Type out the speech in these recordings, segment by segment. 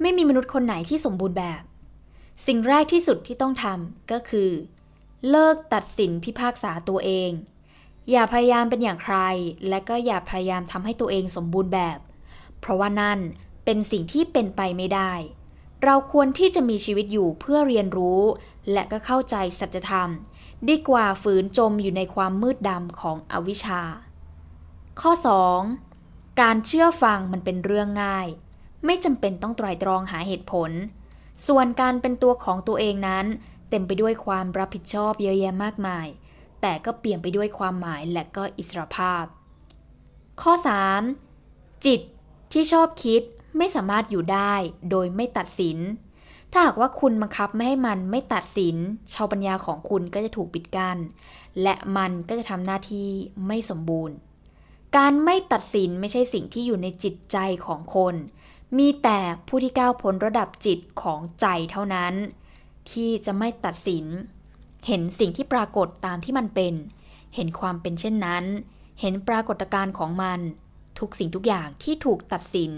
ไม่มีมนุษย์คนไหนที่สมบูรณ์แบบ สิ่งแรกที่สุดที่ต้องทำก็คือ เลิกตัดสินพิพากษาตัวเอง อย่าพยายามเป็นอย่างใคร และก็อย่าพยายามทำให้ตัวเองสมบูรณ์แบบ เพราะว่านั่นเป็นสิ่งที่เป็นไปไม่ได้ เราควรที่จะมีชีวิตอยู่เพื่อเรียนรู้ และก็เข้าใจสัจธรรม ดีกว่าฝืนจมอยู่ในความมืดดำของอวิชชา ข้อ 2. การเชื่อฟังมันเป็นเรื่องง่าย ไม่จำเป็นต้องไตร่ตรองหาเหตุผล ส่วนการเป็นตัวของตัวเองนั้น เต็มไปด้วยความรับผิดชอบเยอะแยะมากมาย แต่ก็เปลี่ยนไปด้วยความหมายและก็อิสรภาพ ข้อ 3. จิตที่ชอบคิดไม่สามารถอยู่ได้โดยไม่ตัดสิน ถ้าหากว่าคุณบังคับไม่ให้มันไม่ตัดสิน ชาวปัญญาของคุณก็จะถูกปิดกัน้น และมันก็จะทำหน้าที่ไม่สมบูรณ์ การไม่ตัดสินไม่ใช่สิ่งที่อยู่ในจิตใจของคน มีแต่ผู้ที่ก้าวพ้นระดับจิตของใจเท่านั้น ที่จะไม่ตัดสิน เห็นสิ่งที่ปรากฏตามที่มันเป็น เห็นความเป็นเช่นนั้น เห็นปรากฏการณ์ของมัน ทุกสิ่งทุกอย่างที่ถูกตัดสิน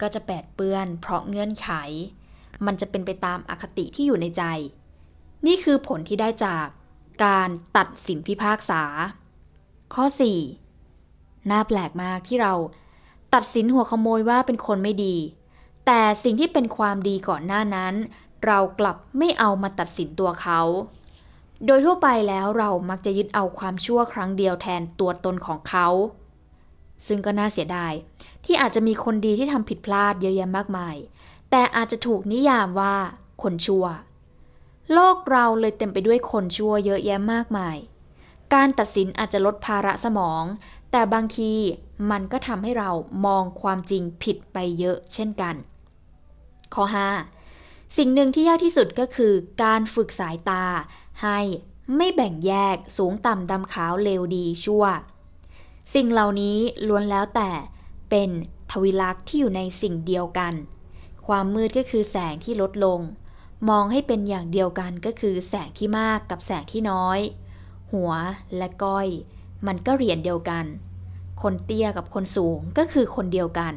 ก็จะแปดเปื้อน เพราะเงื่อนไข มันจะเป็นไปตามอคติที่อยู่ในใจ นี่คือผลที่ได้จากการตัดสินพิพากษา ข้อ 4 น่าแปลกมากที่เรา ตัดสินหัวขโมยว่าเป็นคนไม่ดี แต่สิ่งที่เป็นความดีก่อนหน้านั้น เรากลับไม่เอามาตัดสินตัวเขา โดยทั่วไปแล้วเรามักจะยึดเอาความชั่วครั้งเดียวแทนตัวตนของเขา ซึ่งก็น่าเสียดาย ที่อาจจะมีคนดีที่ทำผิดพลาดเยอะแยะมากมาย แต่อาจจะถูกนิยามว่า คนชั่ว โลกเราเลยเต็มไปด้วยคนชั่วเยอะแยะมากมายการตัดสินอาจจะลดภาระสมอง แต่บางทีมันก็ทำให้เรามองความจริงผิดไปเยอะเช่นกัน ข้อ 5 สิ่งหนึ่งที่ยากที่สุดก็คือ การฝึกสายตา ให้ไม่แบ่งแยกสูงต่ำดำขาวเลวดีชั่ว สิ่งเหล่านี้ล้วนแล้วแต่เป็นทวิลักษ์ที่อยู่ในสิ่งเดียวกัน ความมืดก็คือแสงที่ลดลง มองให้เป็นอย่างเดียวกันก็คือแสงที่มากกับแสงที่น้อย หัวและก้อย มันก็เหรียญเดียวกัน คนเตี้ยกับคนสูงก็คือคนเดียวกัน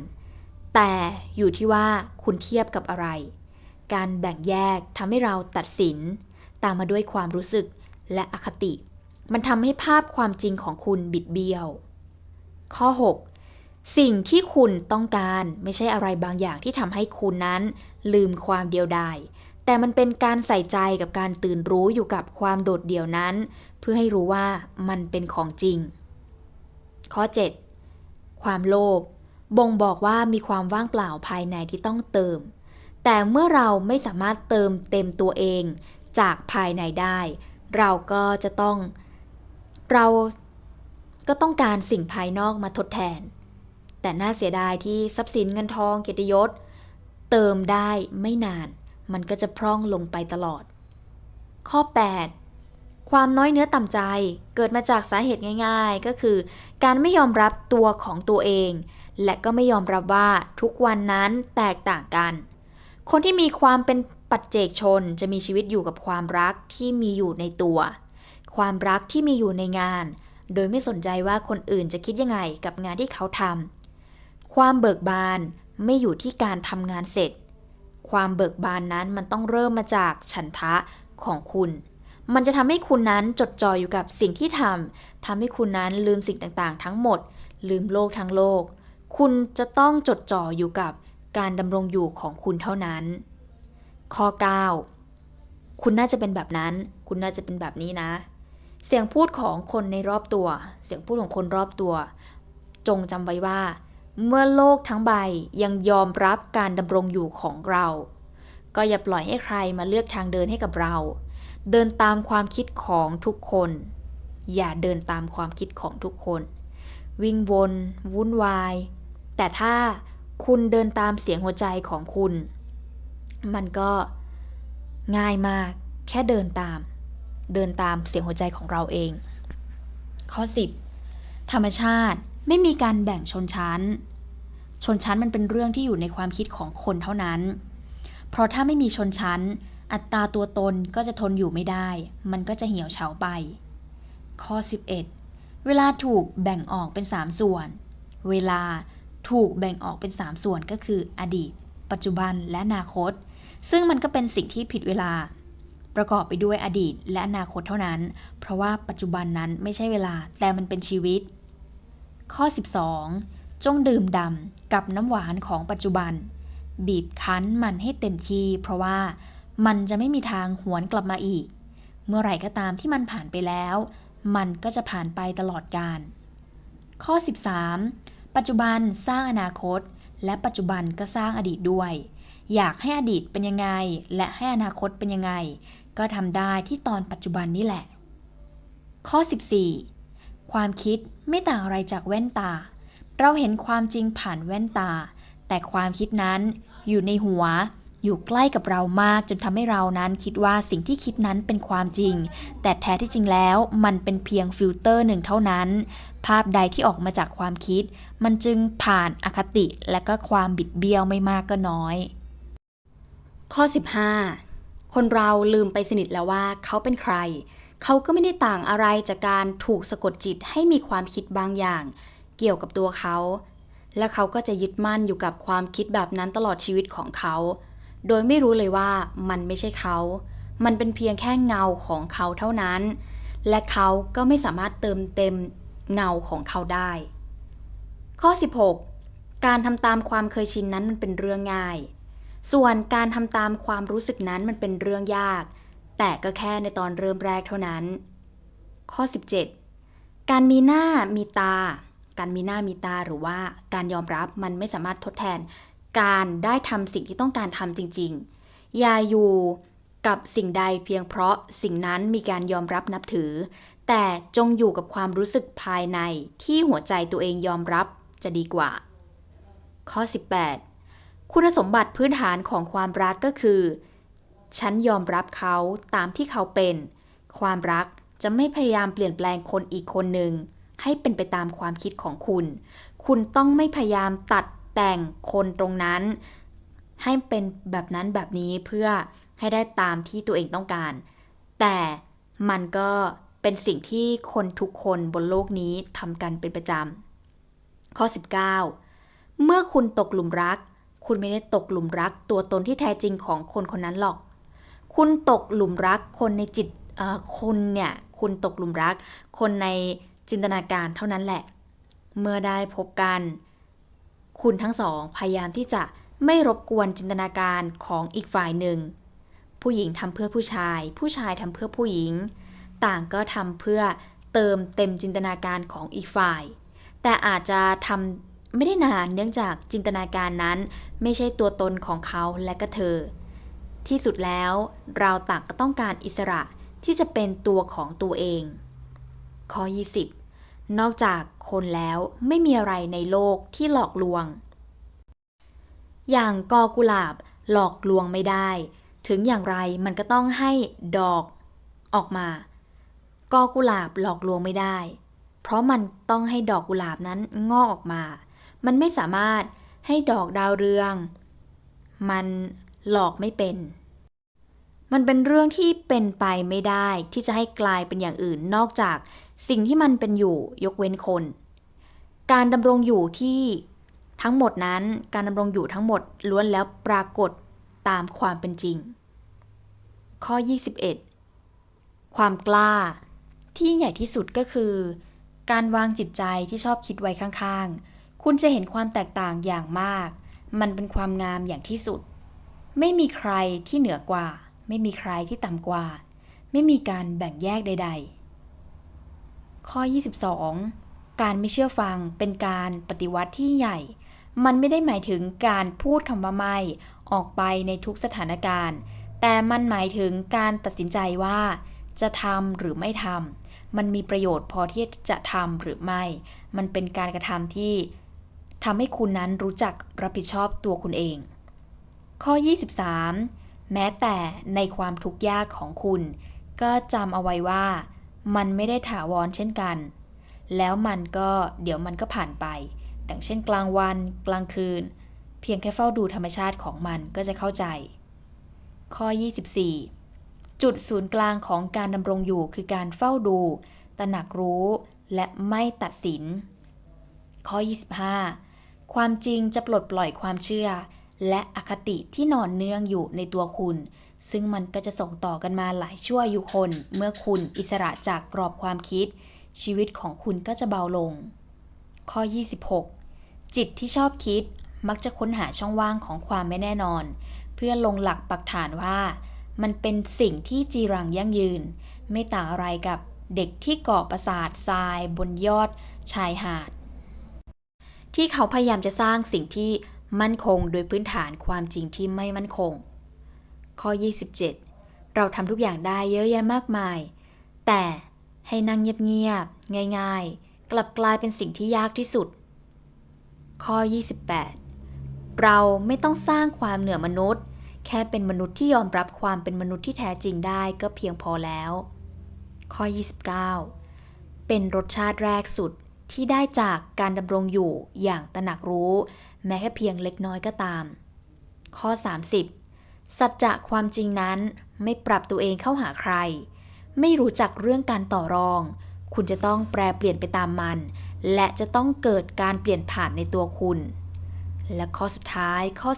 แต่อยู่ที่ว่าคุณเทียบกับอะไร การแบ่งแยกทำให้เราตัดสิน ตามมาด้วยความรู้สึกและอคติ มันทำให้ภาพความจริงของคุณบิดเบี้ยว ข้อ 6 สิ่งที่คุณต้องการไม่ใช่อะไรบางอย่างที่ทำให้คุณนั้น ลืมความเดียวดายแต่มันเป็นการใส่ใจกับการตื่นรู้อยู่กับความโดดเดี่ยวนั้น เพื่อให้รู้ว่ามันเป็นของจริง ข้อ 7 ความโลภบ่งบอกว่ามีความว่างเปล่าภายในที่ต้องเติม แต่เมื่อเราไม่สามารถเติมเต็มตัวเองจากภายในได้ เราก็จะต้อง เราก็ต้องการสิ่งภายนอกมาทดแทน แต่น่าเสียดายที่ทรัพย์สินเงินทองเกียรติยศ เติมได้ไม่นาน มันก็จะพร่องลงไปตลอด ข้อ 8 ความน้อยเนื้อต่ำใจ เกิดมาจากสาเหตุง่าย ๆ ก็คือ การไม่ยอมรับตัวของตัวเอง และก็ไม่ยอมรับว่าทุกวันนั้นแตกต่างกัน คนที่มีความเป็นปัจเจกชนจะมีชีวิตอยู่กับความรักที่มีอยู่ในตัว ความรักที่มีอยู่ในงาน โดยไม่สนใจว่าคนอื่นจะคิดยังไงกับงานที่เขาทำความเบิกบานไม่อยู่ที่การทำงานเสร็จ ความเบิกบานนั้นมันต้องเริ่มมาจากฉันทะของคุณ มันจะทำให้คุณนั้นจดจ่ออยู่กับสิ่งที่ทำทำให้คุณนั้นลืมสิ่งต่างๆ ทั้งหมด ลืมโลกทั้งโลก คุณจะต้องจดจ่ออยู่กับการดำรงอยู่ของคุณเท่านั้น ข้อ 9 คุณน่าจะเป็นแบบนั้น คุณน่าจะเป็นแบบนี้นะ เสียงพูดของคนในรอบตัว เสียงพูดของคนรอบตัว จงจำไว้ว่า เมื่อโลกทั้งใบยังยอมรับการดำรงอยู่ของเรา ก็อย่าปล่อยให้ใครมาเลือกทางเดินให้กับเรา เดินตามความคิดของทุกคน อย่าเดินตามความคิดของทุกคน วิ่งวนวุ่นวาย แต่ถ้าคุณเดินตามเสียงหัวใจของคุณ มันก็ง่ายมากแค่เดินตาม เดินตามเสียงหัวใจของเราเอง ข้อ 10 ธรรมชาติไม่มีการแบ่งชนชั้น ชนชั้นมันเป็นเรื่องที่อยู่ในความคิดของคนเท่านั้น เพราะถ้าไม่มีชนชั้น อัตราตัวตนก็จะทนอยู่ไม่ได้ มันก็จะเหี่ยวเฉาไป ข้อ 11 เวลาถูกแบ่งออกเป็น 3 ส่วน เวลาถูกแบ่งออกเป็น 3 ส่วนก็คือ อดีต ปัจจุบันและอนาคต ซึ่งมันก็เป็นสิ่งที่ผิดเวลา ประกอบไปด้วยอดีตและอนาคตเท่านั้น เพราะว่าปัจจุบันนั้นไม่ใช่เวลาแต่มันเป็นชีวิต ข้อ 12 จงดื่มดำกับน้ำหวานของปัจจุบัน บีบคั้นมันให้เต็มที่เพราะว่า มันจะไม่มีทางหวนกลับมาอีก เมื่อไหร่ก็ตามที่มันผ่านไปแล้ว มันก็จะผ่านไปตลอดกาลข้อ 13 ปัจจุบันสร้างอนาคต และปัจจุบันก็สร้างอดีตด้วย อยากให้อดีตเป็นยังไง และให้อนาคตเป็นยังไง ก็ทำได้ที่ตอนปัจจุบันนี่แหละ ข้อ 14 ความคิดไม่ต่างอะไรจากแว่นตา เราเห็นความจริงผ่านแว่นตา แต่ความคิดนั้นอยู่ในหัว อยู่ใกล้กับเรามากจนทำให้เรานั้นคิดว่าสิ่งที่คิดนั้นเป็นความจริง แต่แท้ที่จริงแล้วมันเป็นเพียงฟิลเตอร์หนึ่งเท่านั้น ภาพใดที่ออกมาจากความคิด มันจึงผ่านอคติและก็ความบิดเบี้ยวไม่มากก็น้อย ข้อ 15 คนเราลืมไปสนิทแล้วว่าเขาเป็นใคร เขาก็ไม่ได้ต่างอะไรจากการถูกสะกดจิตให้มีความคิดบางอย่าง เกี่ยวกับตัวเขา และเขาก็จะยึดมั่นอยู่กับความคิดแบบนั้นตลอดชีวิตของเขา โดยไม่รู้เลยว่ามันไม่ใช่เขา มันเป็นเพียงแค่เงาของเขาเท่านั้น และเขาก็ไม่สามารถเติมเต็มเงาของเขาได้ ข้อ 16 การทำตามความเคยชินนั้นมันเป็นเรื่องง่าย ส่วนการทำตามความรู้สึกนั้นมันเป็นเรื่องยาก แต่ก็แค่ในตอนเริ่มแรกเท่านั้น ข้อ 17 การมีหน้ามีตา การมีหน้ามีตาหรือว่าการยอมรับมันไม่สามารถทดแทน การได้ทำสิ่งที่ต้องการทำจริง ๆ อย่าอยู่กับสิ่งใดเพียงเพราะสิ่งนั้นมีการยอมรับนับถือ แต่จงอยู่กับความรู้สึกภายในที่หัวใจตัวเองยอมรับจะดีกว่า ข้อ 18 คุณสมบัติพื้นฐานของความรักก็คือ ฉันยอมรับเขาตามที่เขาเป็น ความรักจะไม่พยายามเปลี่ยนแปลงคนอีกคนหนึ่งให้เป็นไปตามความคิดของคุณ คุณต้องไม่พยายามตัด แต่งคนตรงนั้น ให้เป็นแบบนั้นแบบนี้เพื่อให้ได้ตามที่ตัวเองต้องการ แต่มันก็เป็นสิ่งที่คนทุกคนบนโลกนี้ทำกันเป็นประจำ ข้อ 19 เมื่อคุณตกหลุมรัก คุณไม่ได้ตกหลุมรักตัวตนที่แท้จริงของคนคนนั้นหรอก คุณตกหลุมรักคนในจิตคุณเนี่ยคุณตกหลุมรัก คนในจินตนาการเท่านั้นแหละ เมื่อได้พบกัน คุณทั้งสองพยายามที่จะไม่รบกวนจินตนาการของอีกฝ่ายหนึ่ง ผู้หญิงทำเพื่อผู้ชาย ผู้ชายทำเพื่อผู้หญิง ต่างก็ทำเพื่อเติมเต็มจินตนาการของอีกฝ่าย แต่อาจจะทำไม่ได้นานเนื่องจากจินตนาการนั้น ไม่ใช่ตัวตนของเขาและก็เธอ ที่สุดแล้วเราต่างก็ต้องการอิสระที่จะเป็นตัวของตัวเองข้อ20 นอกจากคนแล้วไม่มีอะไรในโลกที่หลอกลวง อย่างกอกุหลาบหลอกลวงไม่ได้ ถึงอย่างไรมันก็ต้องให้ดอกออกมา กอกุหลาบหลอกลวงไม่ได้ เพราะมันต้องให้ดอกกุหลาบนั้นงอกออกมา มันไม่สามารถให้ดอกดาวเรือง มันหลอกไม่เป็น มันเป็นเรื่องที่เป็นไปไม่ได้ที่จะให้กลายเป็นอย่างอื่นนอกจาก สิ่งที่มันเป็นอยู่ยกเว้นคน การดำรงอยู่ที่ทั้งหมดนั้นการดำรงอยู่ทั้งหมดล้วนแล้วปรากฏตามความเป็นจริง ข้อ 21 ความกล้า ที่ใหญ่ที่สุดก็คือ การวางจิตใจที่ชอบคิดไว้ข้างๆ คุณจะเห็นความแตกต่างอย่างมาก มันเป็นความงามอย่างที่สุด ไม่มีใครที่เหนือกว่า ไม่มีใครที่ต่ำกว่า ไม่มีการแบ่งแยกใด ๆ ข้อ 22 การไม่เชื่อฟังเป็นการปฏิวัติที่ใหญ่ มันไม่ได้หมายถึงการพูดคำว่าไม่ ออกไปในทุกสถานการณ์ แต่มันหมายถึงการตัดสินใจว่า จะทำหรือไม่ทำมันมีประโยชน์พอที่จะทำหรือไม่ มันเป็นการกระทำที่ทำให้คุณนั้นรู้จักรับผิดชอบตัวคุณเอง ข้อ 23 แม้แต่ในความทุกข์ยากของคุณ ก็จำเอาไว้ว่า มันไม่ได้ถาวรเช่นกัน แล้วมันก็เดี๋ยวมันก็ผ่านไป ดังเช่นกลางวัน กลางคืน เพียงแค่เฝ้าดูธรรมชาติของมันก็จะเข้าใจ ข้อ 24 จุดศูนย์กลางของการดำรงอยู่คือการเฝ้าดู ตระหนักรู้และไม่ตัดสิน ข้อ 25 ความจริงจะปลดปล่อยความเชื่อ และอคติที่นอนเนื่องอยู่ในตัวคุณ ซึ่งมันก็จะส่งต่อกันมาหลายชั่วอายุคน เมื่อคุณอิสระจากกรอบความคิด ชีวิตของคุณก็จะเบาลง ข้อ 26 จิตที่ชอบคิดมักจะค้นหาช่องว่างของความไม่แน่นอน เพื่อลงหลักปักฐานว่า มันเป็นสิ่งที่จีรังยั่งยืน ไม่ต่างอะไรกับเด็กที่ก่อปราสาททราย บนยอด ชายหาด ที่เขาพยายามจะสร้างสิ่งที่มั่นคงโดยพื้นฐานความจริงที่ไม่มั่นคง ข้อ 27 เราทำทุกอย่างได้เยอะแยะมากมาย แต่ให้นั่งเงียบๆ ง่ายๆ กลับกลายเป็นสิ่งที่ยากที่สุด ข้อ 28 เราไม่ต้องสร้างความเหนือมนุษย์ แค่เป็นมนุษย์ที่ยอมรับความเป็นมนุษย์ที่แท้จริงได้ก็เพียงพอแล้ว ข้อ 29 เป็นรสชาติแรกสุดที่ได้จากการดำรงอยู่อย่างตระหนักรู้ แม้แค่เพียงเล็กน้อยก็ตาม ข้อ 30 สัจจะความจริงนั้นไม่ปรับตัวเองเข้าหาใคร ไม่รู้จักเรื่องการต่อรอง คุณจะต้องแปรเปลี่ยนไปตามมัน และจะต้องเกิดการเปลี่ยนผ่านในตัวคุณ และข้อสุดท้ายข้อ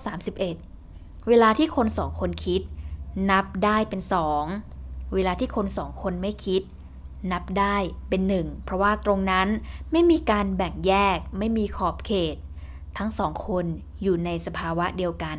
31 เวลาที่คนสองคนคิด นับได้เป็นสองเวลาที่คนสองคนไม่คิด นับได้เป็นหนึ่งเพราะว่าตรงนั้นไม่มีการแบ่งแยก ไม่มีขอบเขต ทั้งสองคนอยู่ในสภาวะเดียวกัน